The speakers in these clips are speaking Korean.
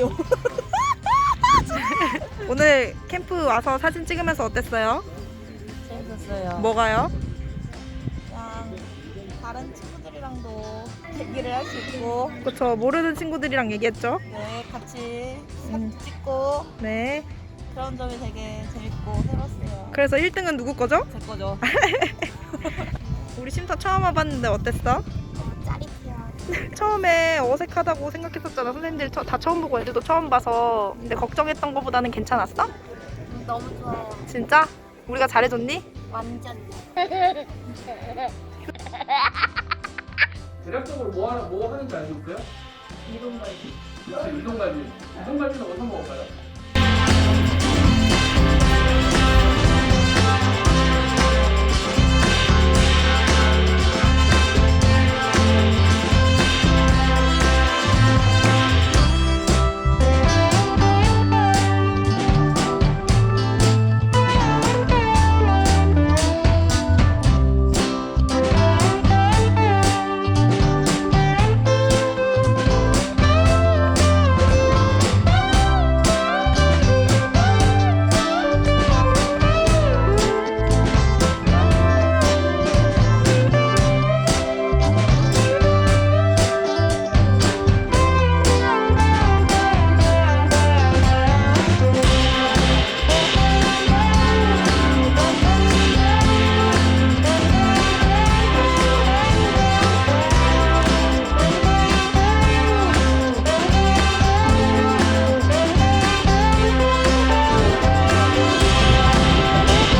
아니요. 오늘 캠프 와서 사진 찍으면서 어땠어요? 재밌었어요. 뭐가요? 그냥 다른 친구들이랑도 얘기를 할 수 있고, 그쵸 모르는 친구들이랑 얘기했죠? 네, 같이 사진 음. 찍고, 네. 그런 점이 되게 재밌고 새로웠어요. 그래서 1등은 누구 거죠? 제 거죠. 우리 심사 처음 와봤는데 어땠어? 어, 짜릿. 처음에 어색하다고 생각했었잖아. 선생님들 처- 다 처음 보고 애들도 처음 봐서. 근데 걱정했던 것보다는 괜찮았어? 너무 좋아요. 진짜? 우리가 잘해줬니? 완전. 대략적으로 뭐 하나 뭐 하는지 알고 있어요? 이동갈비. 이동갈비. 이동갈비는 어디서 먹을까요?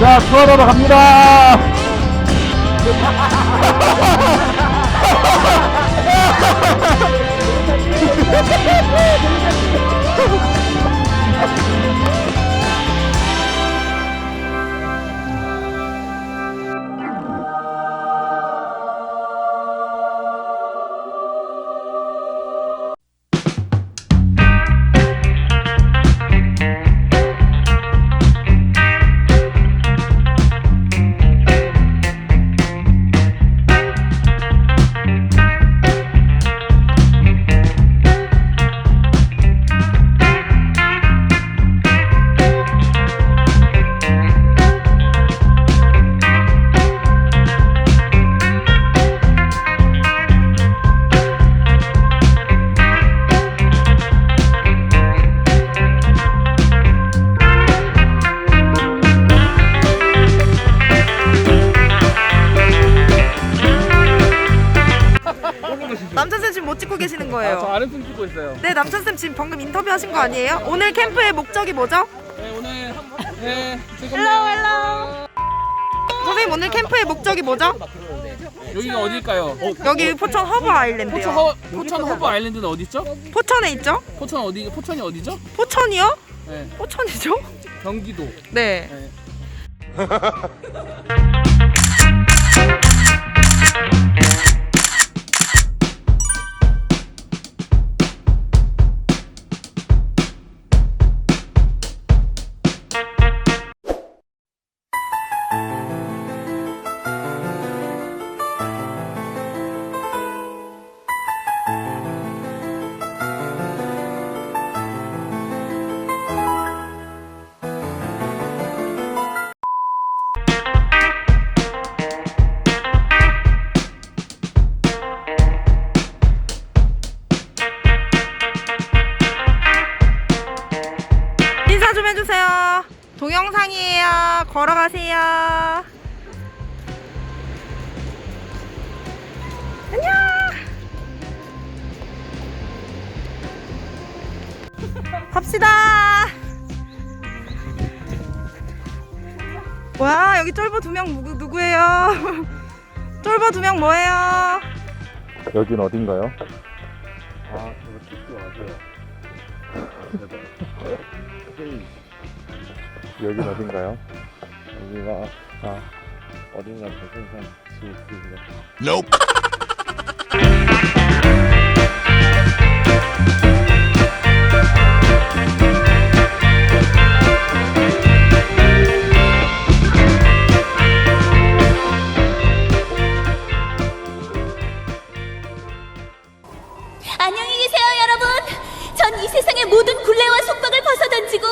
자, 투어하러 갑니다. 남천쌤 지금 못 찍고 계시는 아, 저 거예요. 아랫분 찍고 있어요. 네, 남천쌤 지금 방금 인터뷰 하신 거 아니에요? 오늘 캠프의 목적이 뭐죠? 네, 오늘 네, 헬로, 헬로. 선생님 오늘 캠프의 목적이 뭐죠? 여기가 어딜까요? 여기 포천 허브 포천 아일랜드요. 허 포천 허브 아일랜드는 어디 있죠? 포천에 있죠? 포천 어디 포천이 어디죠? 포천이요? 네, 포천이죠? 경기도. 네. 네. 동영상이에요. 걸어가세요. 안녕. 갑시다. 와 여기 쫄보 두 명 누구 누구예요? 쫄보 두 명 뭐예요? 여긴 어딘가요? 아, 저거 찍지 마세요. 여긴 어딘가요? 여기가, 아, 어딘가 대생산 지옥입니다. 안녕히 계세요, 여러분. 전 이 세상의 모든 굴레와 속박을 벗어던지고